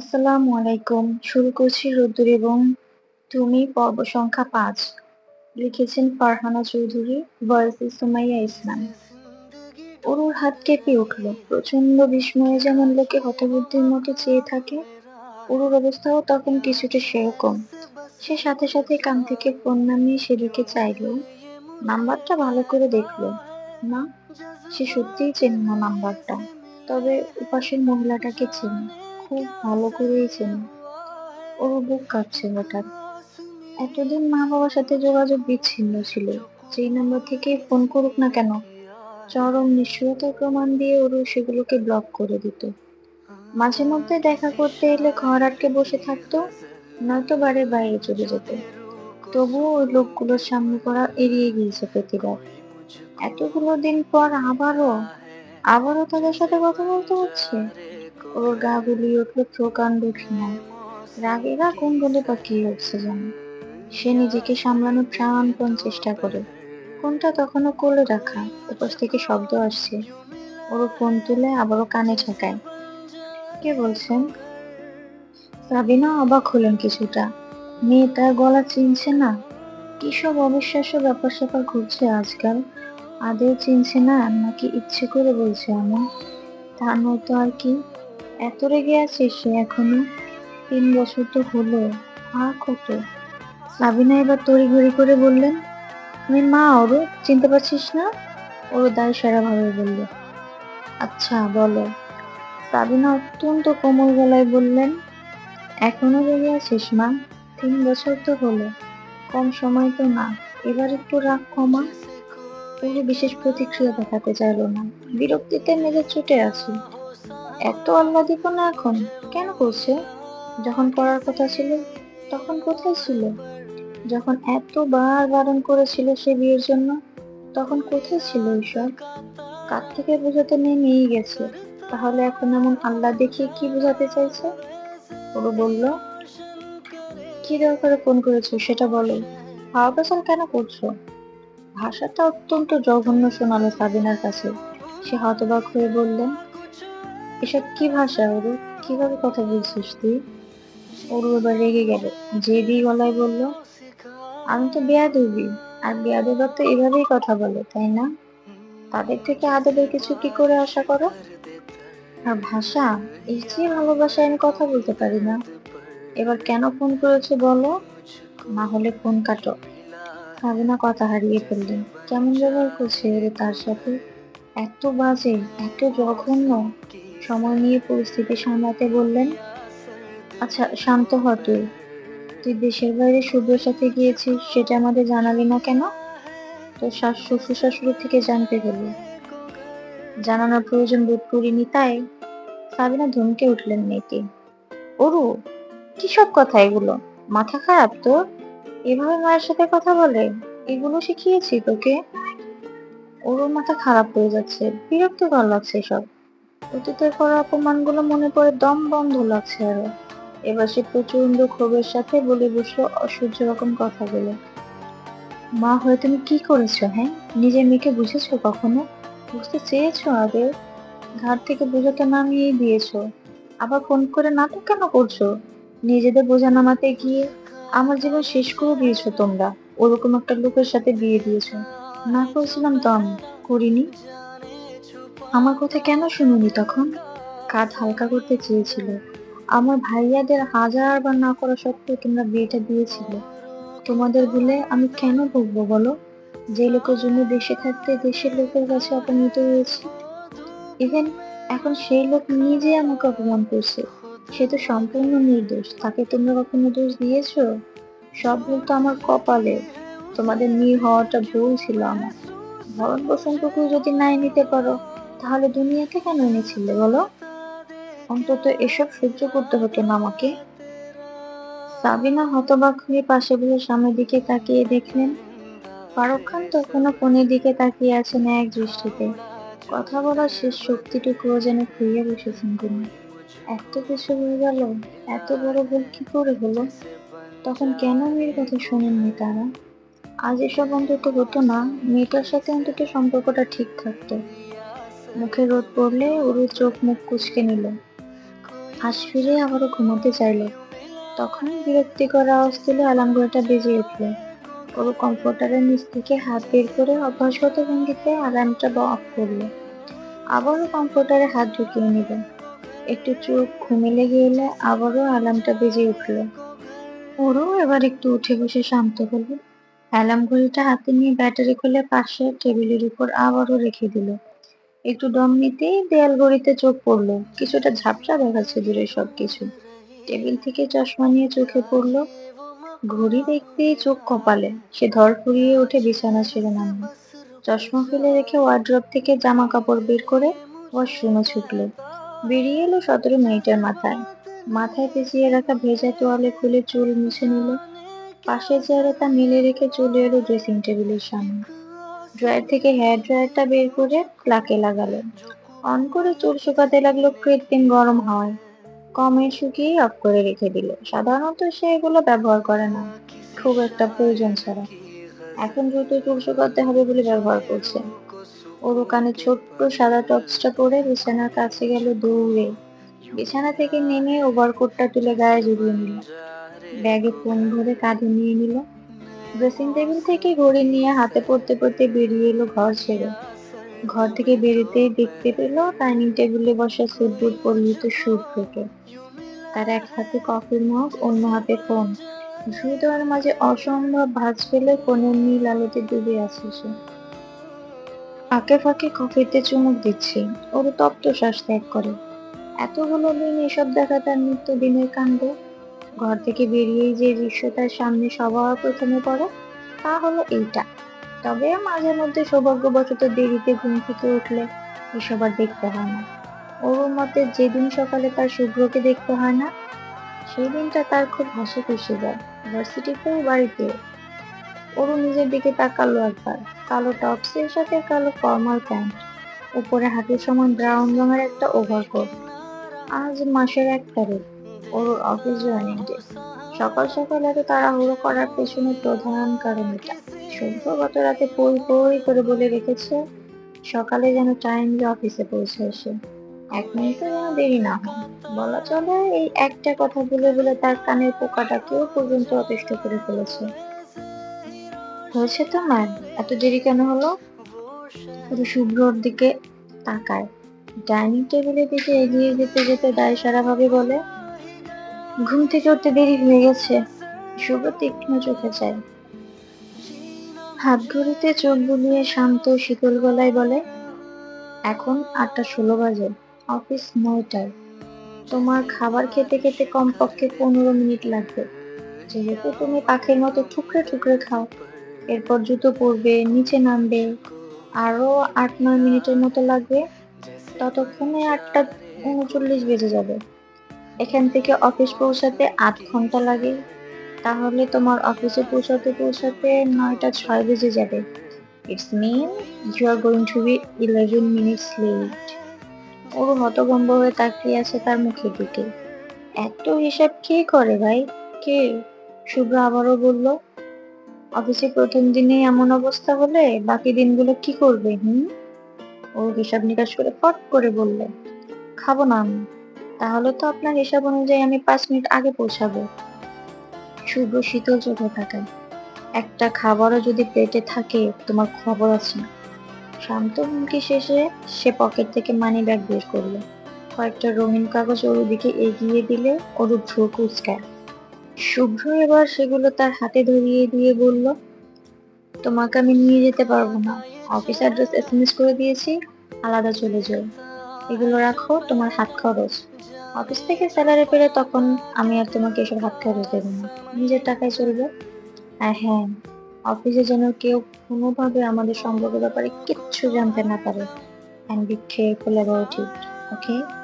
আসসালামু আলাইকুম। শুরু করছি রোদ্দুর এবং তুমি পর্ব সংখ্যা পাঁচ। লিখেছেন ফারহানা চৌধুরী ভয়েসে সুমাইয়া ইসলাম। অরুর হাত কেঁপে উঠল। প্রচণ্ড বিস্ময়ে যেমন লোকে হতবুদ্ধির মতো চেয়ে থাকে, অরুর অবস্থাও তখন কিছুটা সেরকম। সে সাথে সাথে কান থেকে ফোন নামিয়ে সেদিকে চাইল। নাম্বারটা ভালো করে দেখল। না সে সত্যিই চেনে না নাম্বারটা। তবে উপাসের মহিলাটাকে চেনে। খুব ভালো করেই চেনে ওর বুক কাঁপছে হঠাৎ। এতদিন মা বাবার সাথে যোগাযোগ বিচ্ছিন্ন ছিল। যেই নাম্বার থেকে ফোন করুক না কেন, চরম নিষ্ঠুরতার প্রমাণ দিয়ে ওরও সেগুলোকে ব্লক করে দিত। মাঝে মধ্যে দেখা করতে এলে ঘর আটকে বসে থাকতো, নয়তো বারে বাইরে চলে যেত। তবুও ওই লোকগুলোর সামনে পড়া এড়িয়ে গিয়েছে প্রতিবার। এতগুলো দিন পর আবারও আবারও তাদের সাথে কথা বলতে হচ্ছে? ওর গা গুলিয়ে উঠল প্রকাণ্ড ঘৃণায় রাগেরা কোন বলে কি হচ্ছে জানো? সে নিজেকে সামলানোর প্রাণপণ চেষ্টা করে। ফোনটা তখনও কোলে রাখা? ওপাশ থেকে শব্দ আসছে। ওর ফোন তুলে আবারও কানে ঠেকায়। কে বলছেন? সাবিনা অবাক হলেন কিছুটা। মেয়েটার গলা চিনছে না। কি সব অবিশ্বাস্য ব্যাপার স্যাপার ঘটছে আজকাল? আদেও চিনছে না নাকি ইচ্ছে করে বলছে এমন? তার নয়তো আর কি? এত রেগে আছে সে এখনও? তিন বছর তো হলো, আর কত? সাবিনা এবার তড়িঘড়ি করে বললেন আমি মা ওরু চিনতে পারছিস না? ওর দায় সারা ভাবে বলল আচ্ছা বলো। সাবিনা অত্যন্ত কোমল গলায় বললেন, এখনও রেগে আছিস মা? তিন বছর তো হলো, কম সময় তো না। এবার একটু রাগ কমা। ওরু বিশেষ প্রতিক্রিয়া দেখাতে চাইলো না। বিরক্তিতে মেজে ছুটে আছে। এত আল্লাহ দিব না এখন। কেন করছে যখন পড়ার কথা ছিল, তখন কোথায় ছিল? যখন এতবার বারণ করেছিল সে বিয়ের জন্য, তখন কোথায় ছিল এইসব? কার থেকে বোঝাতে নিয়েই গেছে। তাহলে এখন এমন আল্লাহ দেখিয়ে কি বোঝাতে চাইছে? ওরা বলল, কি দরকারে ফোন করেছ, সেটা বলো। হাওয়া পেছাল কেন করছ? ভাষাটা অত্যন্ত জঘন্য শোনালো সাবিনার কাছে। সে হতবাক হয়ে বললেন এসব কি ভাষা ওরু? কীভাবে কথা বলছিস তুই? ওরু এবার রেগে গেল জেদি গলায় বলল, আমি তো বেয়া বেয়াদবি, আর বেয়াদবরা তো এভাবেই কথা বলে, তাই না? তাদের থেকে আদবের কিছু কি করে আশা করো? আর ভাষা এই চেয়ে ভালোবাসায় আমি কথা বলতে পারি না। এবার কেন ফোন করেছ বলো? না হলে ফোন কাটো। সাবিনা কথা হারিয়ে ফেললেন কেমন ব্যবহার করছে তার সাথে? এত বাজে, এত জঘন্য। সময় নিয়ে পরিস্থিতি সামলাতে বললেন আচ্ছা শান্ত হ তুই। তুই দেশের বাইরে শুভ্রের সাথে গিয়েছিস, সেটা আমাদের জানালি না কেন? তোর শাশ- শ্বশুর শাশুড়ি থেকে জানতে গেলি। জানানোর প্রয়োজন বোধ করিনি, তাই সাবিনা ধমকে উঠলেন মেয়েটি। ওরু কি সব কথা এগুলো? মাথা খারাপ তোর? এভাবে মায়ের সাথে কথা বলে? এগুলো শিখিয়েছি তোকে? ওরও মাথা খারাপ হয়ে যাচ্ছে বিরক্তিকর লাগছে সব। অতীতের করা অপমানগুলো মনে পড়ে দম বন্ধ লাগছে আরও। এবার সে প্রচণ্ড ক্ষোভের সাথে বলে বসল অসহ্য রকম কথাগুলো। মা, হয়ে তুমি কি করেছ হ্যাঁ? নিজের মেয়েকে বুঝেছ কখনো? বুঝতে চেয়েছো আগে? ঘাট থেকে বোঝাটা নামিয়েই দিয়েছ। আবার ফোন করে নাটক কেন করছ? নিজেদের বোঝা নামাতে গিয়ে আমার জীবন শেষ করে দিয়েছ তোমরা। ওরকম একটা লোকের সাথে বিয়ে দিয়েছ। না করেছিলাম তো আমি। করিনি। আমার কথা কেন শুনুনি তখন? কাঁধ হালকা করতে চেয়েছিল। আমার ভাইয়াদের হাজার বার না করা সত্ত্বেও তোমরা বিয়েটা দিয়েছিলে। তোমাদের ভুলে আমি কেন ভুগবো বলো? যে লোকের জন্য দেশে থাকতে দেশের লোকের কাছে অপমানিত হয়েছি। ইভেন এখন সেই লোক নিজে আমাকে অপমান করছে। সে তো সম্পূর্ণ নির্দোষ। তাকে তোমরা কখনো দোষ দিয়েছ? সব ভুল তো আমার কপালে। তোমাদের মেয়ে হওয়াটা ভুল ছিল আমার। ভরণ পোষণটুকু যদি নাই নিতে পারো। তাহলে দুনিয়াকে কেন এনেছিলে বলো? অন্তত এসব সহ্য করতে হতো না আমাকে। সাবিনা হতবাক হয়ে পাশে বসে সামনের দিকে তাকিয়ে দেখলেন ফারুক খান তখনও ফোনের দিকে তাকিয়ে আছেন এক দৃষ্টিতে। কথা বলার শেষ শক্তিটুকুও যেন খুইয়ে বসেছেন তিনি। এত কিছু হয়ে গেল, এত বড় ভুল কি করে হলো? তখন কেন মেয়ের কথা শোনেননি তারা? আজ এসব অন্তত হতো না, মেয়েটার সাথে অন্তত সম্পর্কটা ঠিক থাকতো। মুখে রোদ পড়লে ওর চোখ মুখ কুচকে নিল। হাঁস ফিরে আবারও ঘুমোতে চাইল। তখন বিরক্তিকর আওয়াজ তুলে ঘড়িটা বেজে উঠল। ওর কম্পিউটারের নিচ থেকে হাত বের করে অভ্যাসগত ভঙ্গিতে অ্যালার্মটা অফ করল। আবারও কম্পিউটারে হাত ঢুকিয়ে নিল। একটু চোখ ঘুমে লেগে এলে আবারও অ্যালার্মটা বেজে উঠল। ওরও এবার একটু উঠে বসে শান্ত হলো। অ্যালার্ম ঘড়িটা হাতে নিয়ে ব্যাটারি খুলে পাশে টেবিলের উপর আবারও রেখে দিল। একটু দম নিতেই দেয়াল ঘড়িতে চোখ পড়ল। কিছুটা ঝাপসা দেখাচ্ছে দূরে সবকিছু। টেবিল থেকে চশমা নিয়ে চোখে পড়ল। ঘড়ি দেখতেই চোখ কপালে। সে ধর ফুরিয়ে উঠে বিছানা ছেড়ে নামলো। চশমা ফেলে রেখে ওয়ার্ড্রপ থেকে জামা কাপড় বের করে ওয়াশরুমে ছুটলো। বেরিয়ে এলো সতেরো মিনিটের মাথায়। মাথায় পেঁচিয়ে রাখা ভেজা তোয়ালে খুলে চুল মুছে নিল। পাশের চেয়ারে তা মেলে রেখে চলে এলো ড্রেসিং টেবিলের সামনে। ড্রয়ার থেকে হেয়ার ড্রায়ারটা বের করে প্লাকে লাগালো। অন করে চুল শুকাতে লাগল কৃত্রিম গরম হাওয়ায় কমে শুকিয়ে অফ করে রেখে দিল। সাধারণত সে এগুলো ব্যবহার করে না। খুব একটা প্রয়োজন ছাড়া। এখন দ্রুত চুল শুকাতে হবে বলে ব্যবহার করছে। ওর কানে ছোট্ট সাদা টপসটা পরে বিছানার কাছে গেল দৌড়ে। বিছানা থেকে নেমে ওভারকোটটা তুলে গায়ে জড়িয়ে নিল। ব্যাগে ফোন ভরে কাঁধে নিয়ে নিল। ড্রেসিং টেবিল থেকে ঘড়ি নিয়ে হাতে পড়তে পড়তে বেরিয়ে এলো ঘর ছেড়ে। ঘর থেকে বেরোতেই দেখতে পেল ডাইনিং টেবিলে বসা বুট পরিহিত সূর্যকে তার এক হাতে কফির মগ, অন্য হাতে ফোন। ধুয়ে মাঝে অসম্ভব ভাঁজ ফেলে ফোনের নীল আলোতে ডুবে আছে সে। আঁকে ফাঁকে কফিতে চুমুক দিচ্ছে। ওর তপ্ত শ্বাস ত্যাগ করে। এতগুলো দিন এসব দেখা তার নিত্যদিনের কাণ্ড। ঘর থেকে বেরিয়েই যে দৃশ্য তার সামনে সবার প্রথমে পড়ে, তা হলো এইটা। তবে মাঝে মধ্যে সৌভাগ্যবশত দেরিতে ঘুম থেকে উঠলে এসব আর দেখতে হয় না। ওর মতে যেদিন সকালে তার শুভ্রকে দেখতে হয় না সেই দিনটা তার খুব হাসি খুশি যায় ভার্সিটিতেও বাড়িতেও ওরও নিজের দিকে তাকালো একবার। কালো টপসের সাথে কালো ফর্মাল প্যান্ট, উপরে হাতের সমান ব্রাউন রঙের একটা ওভারকোট আজ মাসের এক তারিখ। ওর অফিস জয়েনিং ডে সকাল সকাল এত তাড়াহুড়ো করার পেছনে প্রধান কারণ এটা। সভ্য গত রাতে পই পই করে বলে রেখেছে, সকালে যেন টাইমলি অফিসে পৌঁছে এসে। এক মিনিটও যেন দেরি না হয়। বলা চলে, এই একটা কথা বলে বলে তার কানের পোকাটাকেও পর্যন্ত অতিষ্ঠ করে ফেলেছে। হয়েছে তোমার এত দেরি কেন হলো? শুধু শুভ্রর দিকে তাকায়। ডাইনিং টেবিলের দিকে এগিয়ে যেতে যেতে দায় সারা ভাবে বলে ঘুম থেকে উঠতে দেরি হয়ে গেছে। শুভ তীক্ষ্ণ চোখে চায় হাত ঘড়িতে চোখ বুলিয়ে শান্ত শীতল গলায় বলে, এখন আটটা ষোলো বাজে, অফিস নয়টায় তোমার খাবার খেতে খেতে কমপক্ষে পনেরো মিনিট লাগবে। যেহেতু তুমি পাখির মতো ঠুকরে ঠুকরে খাও, এরপর জুতো পরবে, নিচে নামবে, আরও আট নয় মিনিটের মতো লাগবে, ততক্ষণে আটটা উনচল্লিশ বেজে যাবে। এখান থেকে অফিস পৌঁছাতে আধ ঘণ্টা লাগে। তাহলে তোমার অফিসে পৌঁছাতে পৌঁছাতে নয়টা ছয় বেজে যাবে। It's mean you are going to be eleven minutes late ওর হতভম্ব হয়ে তাকিয়ে আছে তার মুখের দিকে। এত হিসাব কে করে ভাই? কে? শুভ্র আবারও বলল, অফিসে প্রথম দিনে এমন অবস্থা হলে বাকি দিনগুলো কি করবে, হুম? ও হিসাব নিকাশ করে ফট করে বলল, খাব না আমি। তাহলে তো আপনার হিসাব অনুযায়ী আমি পাঁচ মিনিট আগে পৌঁছাবো। শুভ্র শীতল চোখে তাকায়। একটা খাবারও যদি পেটে থাকে, তোমার খবর আছে। না শান্ত হুমকি শেষে সে পকেট থেকে মানি ব্যাগ বের করল। কয়েকটা রঙিন কাগজ ওর দিকে এগিয়ে দিলে ওর ভ্রু কুচকায় শুভ্র এবার সেগুলো তার হাতে ধরিয়ে দিয়ে বলল, তোমাকে আমি নিয়ে যেতে পারব না। অফিস অ্যাড্রেস এস করে দিয়েছি, আলাদা চলে যাও। এগুলো রাখো, তোমার হাত খরচ। অফিস থেকে স্যালারি পেলে তখন আমি আর তোমাকে এসব হাত খরচ দেব না। নিজের টাকায় চলবে। আর হ্যাঁ অফিসে যেন কেউ কোনোভাবে আমাদের সম্পর্কের ব্যাপারে কিচ্ছু জানতে না পারে। And be careful okay